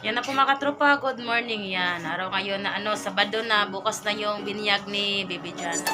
Yan na po mga katropa, good morning yan. Araw ngayon na ano, Sabado na, bukas na yung binyag ni Baby Jana.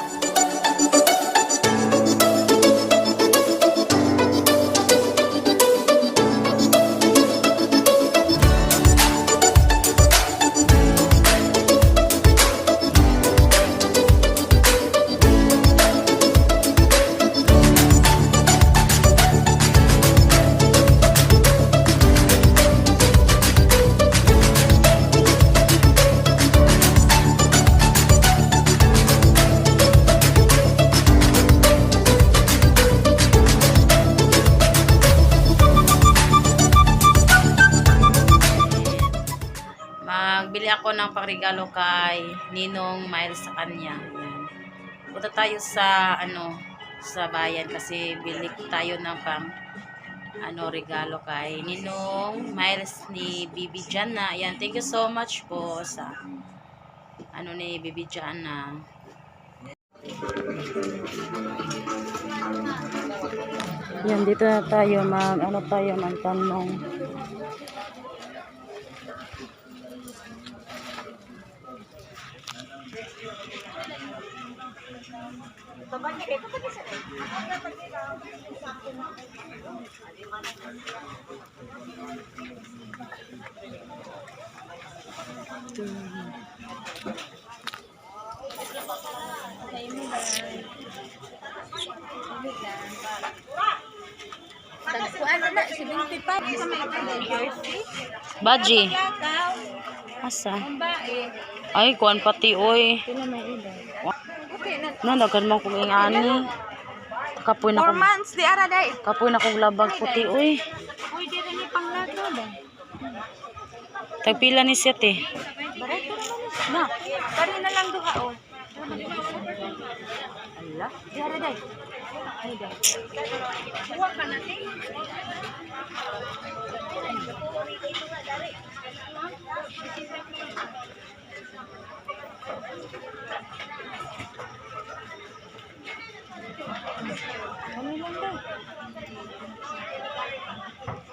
Ng pangregalo kay Ninong Miles sa kanya. Yan. Punta tayo sa ano sa bayan kasi bili tayo ng pang ano regalo kay Ninong Miles ni Bibi Jana. Yan, thank you so much po sa ano ni Bibi Jana. Yan, dito na tayo mag ano tayo ng tanong. Baji. Asa? Ay, kuan pati oy. Na. Dagan man kong ingani. Kapoy na 4 kong months, di ara day. kapoy na kong labag puti oy. Uy, di rin ni panglato ba? Tagpila ni eh. Bareto na. Pari na lang duha oh. Allah, di ara day. Ay day. Kuha ka na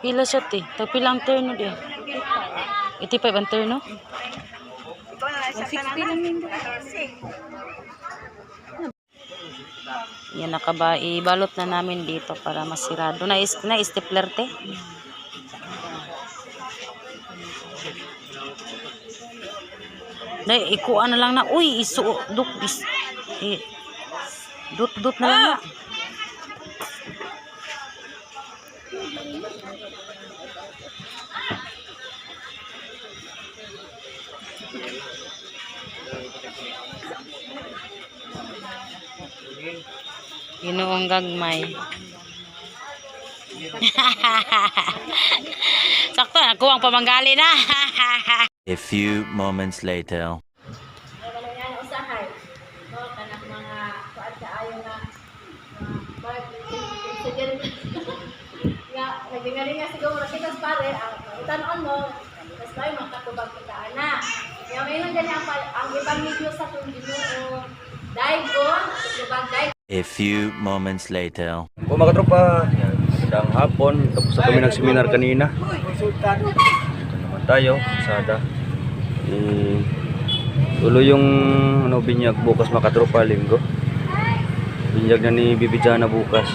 Pila set eh. Tagpilang turno di. 85 ang turno. 60 lang yun. Yan nakaba ibalot na namin dito para masirado. Na is na stapler te. Dai ikuan na lang na. Uy, isu duk is eh, dut dut na lang na. Ginoong gagmay. Sakto, ako ang pamanggali na. A few moments later. ayo nga siguro kita pare ang utanon mo tas tayo makatubag kita ana. Kaya lang ganyan ang, ibang video sa kung Ginoo. A few moments later. O mga tropa, isang hapon, tapos na kami ng seminar kanina. Dito naman tayo, sada. Eh, tuloy yung ano, binyag bukas mga tropa, linggo. Binyag na ni Bibijana bukas.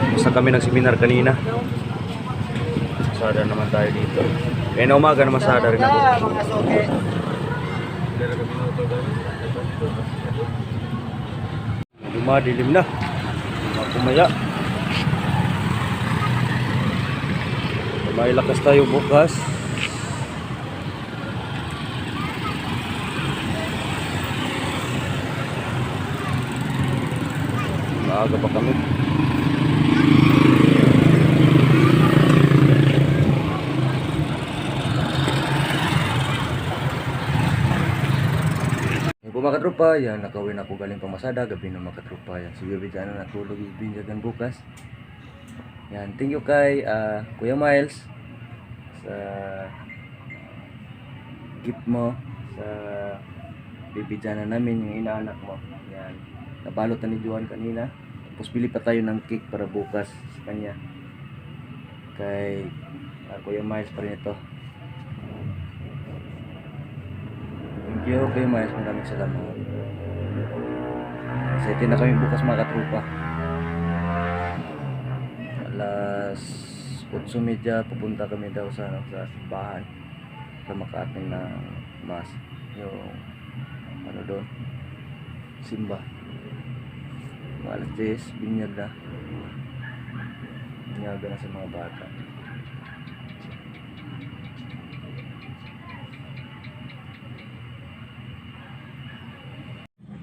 Tapos na kami ng seminar kanina. Sada naman tayo dito. Kaya na umaga naman sada rin ako. Dumadilim na. Kumaya. May lakas tayo bukas. Maaga pa kami. Katropa, yan, nakawin ako galing pamasada, gabi ng mga katropa, yan. Si Bebe Jana natulog yung binyagan bukas. Yan, thank you kay ah, Kuya Miles sa gift mo sa Bebe Jana namin, yung inaanak mo. Yan, nabalot na ni Juan kanina. Tapos bili pa tayo ng cake para bukas sa kanya. kay uh, Kuya Miles pa rin ito. Thank you. Kuya Miles, maraming salamat. Excited na kami bukas mga katrupa. Alas 8.30 pupunta kami daw sa, ano, sa simbahan para makaating ng mas yung ano doon? Simba. Alas 10 binyag na binyaga na sa mga bata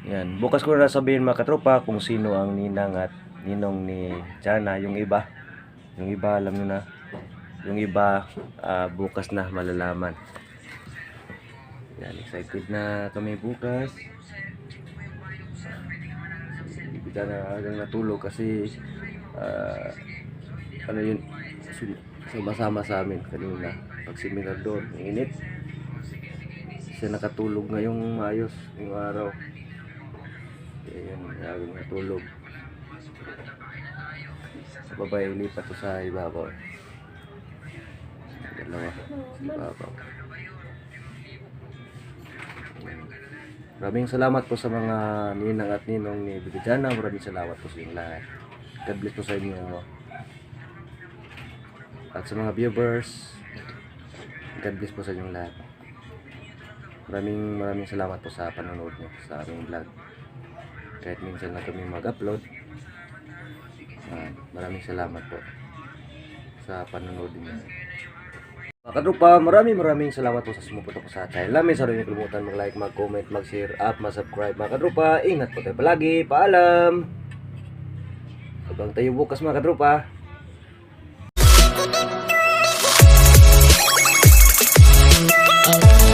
yan. Bukas ko na sabihin mga katropa kung sino ang ninang at ninong ni Jana. Yung iba yung iba alam nyo na yung iba ah, bukas na malalaman. Yan excited na kami bukas. Hindi ka na hanggang natulog kasi ah, ano yun sum- sumasama sa amin kanina. Pag seminar doon init. Siya nakatulog ngayong maayos yung araw kaya yun hanggang natulog sa babae lipat ko sa ibabaw dalawa sa ibabaw Maraming salamat po sa mga ninang at ninong ni Bibidjana. Maraming salamat po sa inyong lahat. God bless po sa inyo. At sa mga viewers, God bless po sa inyong lahat. Maraming maraming salamat po sa panonood niyo sa aming vlog kahit minsan na kami mag-upload. Uh, maraming salamat po sa panonood niyo. Mga katrupa maraming maraming salamat po sa sumuporta po sa channel namin. Sa rin kalimutan mag-like, mag-comment, mag-share at mag-subscribe mga katrupa ingat po tayo palagi. Paalam! Abang tayo bukas mga katrupa Oh.